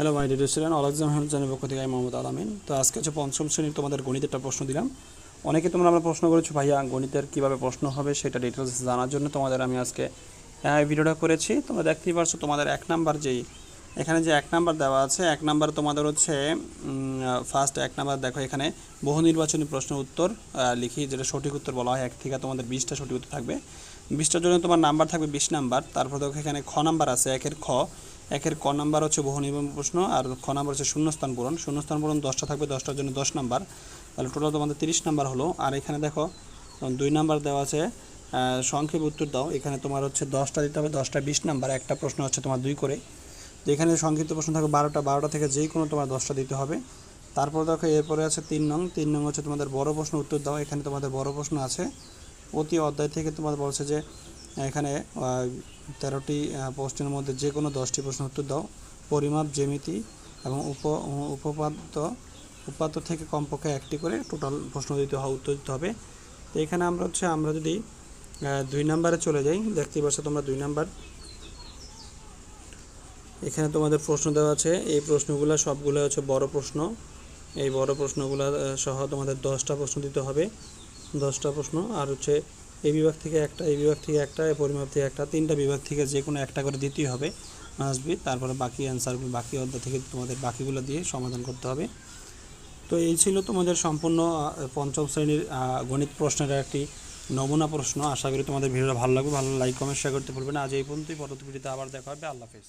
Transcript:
Hello my DDO student all exam help channel পক্ষ থেকে আমি মোহাম্মদ আলামিন তো আজকে হচ্ছে পঞ্চম শ্রেণির তোমাদের গণিতের একটা প্রশ্ন দিলাম। অনেকে তোমরা আমরা প্রশ্ন করেছ, ভাইয়া, গণিতের কীভাবে প্রশ্ন হবে সেটা ডিটেলস জানার জন্য তোমাদের আমি আজকে ভিডিওটা করেছি। তোমরা দেখতেই পারছ তোমাদের এক নাম্বার যেই, এখানে যে এক নাম্বার দেওয়া আছে, এক নাম্বার তোমাদের হচ্ছে ফার্স্ট এক নাম্বার দেখো এখানে, বহু নির্বাচনী প্রশ্ন উত্তর লিখি, যেটা সঠিক উত্তর বলা হয়, এক থেকে তোমাদের বিশটা সঠিক উত্তর থাকবে। বিশটার জন্য তোমার নাম্বার থাকবে বিশ নাম্বার তারপর দেখো এখানে খ নাম্বার আছে, একের খ। একের ক নাম্বার হচ্ছে বহু নির্বাচনী প্রশ্ন, আর খ নাম্বার হচ্ছে শূন্যস্থান পূরণ। শূন্যস্থান পূরণ দশটা থাকবে, দশটার জন্য দশ নাম্বার। তাহলে টোটাল তোমাদের তিরিশ নাম্বার হলো, আর এখানে দেখো দুই নাম্বার দেওয়া আছে সংক্ষেপ উত্তর দাও। এখানে তোমার হচ্ছে দশটা দিতে হবে, দশটা বিশ নাম্বার, একটা প্রশ্ন হচ্ছে তোমার দুই করে। তো এখানে সংক্ষিপ্ত প্রশ্ন থাকবে, বারোটা বারোটা থেকে যেই কোনো তোমার দশটা দিতে হবে। তারপর দেখো, এরপরে আছে তিন নং। তিন নং হচ্ছে তোমাদের বড় প্রশ্ন, উত্তর দাও। এখানে তোমাদের বড় প্রশ্ন আছে। প্রতি অধ্যায় থেকে তোমাদের বলছে যে এখানে তেরোটি প্রশ্নের মধ্যে যে কোনো দশটি প্রশ্ন উত্তর দাও। পরিমাপ, জ্যামিতি এবং উপ, উপপাদ্য, উপাত্ত থেকে কমপক্ষে একটি করে টোটাল প্রশ্ন দিতে হবে উত্তর দিতে হবে। তো এখানে আমরা হচ্ছে, আমরা যদি দুই নাম্বারে চলে যাই, দেখতেই পাচ্ছ তোমরা দুই নাম্বার। এখানে তোমাদের প্রশ্ন দেওয়া আছে, এই প্রশ্নগুলো সবগুলো হচ্ছে বড় প্রশ্ন। এই বড় প্রশ্নগুলো সহ তোমাদের দশটা প্রশ্ন দিতে হবে। দশটা প্রশ্ন, আর হচ্ছে এই বিভাগ থেকে একটা, এই বিভাগ থেকে একটা, এই পরিমাপ থেকে একটা, তিনটা বিভাগ থেকে যে কোনো একটা করে দিতেই হবে, আসবে। তারপরে বাকি অ্যান্সারগুলো বাকি অধ্যায় থেকে তোমাদের বাকিগুলো দিয়ে সমাধান করতে হবে। তো এই ছিল তোমাদের সম্পূর্ণ পঞ্চম শ্রেণির গণিত প্রশ্নের একটি নমুনা প্রশ্ন। আশা করি তোমাদের ভিডিওটা ভালো লাগবে। ভালো লাইক কমেন্ট শেয়ার করতে ভুলবে না। আজ এই পর্যন্তই। পরবর্তী ভিডিওতে আবার দেখা হবে। আল্লাহ হাফেজ।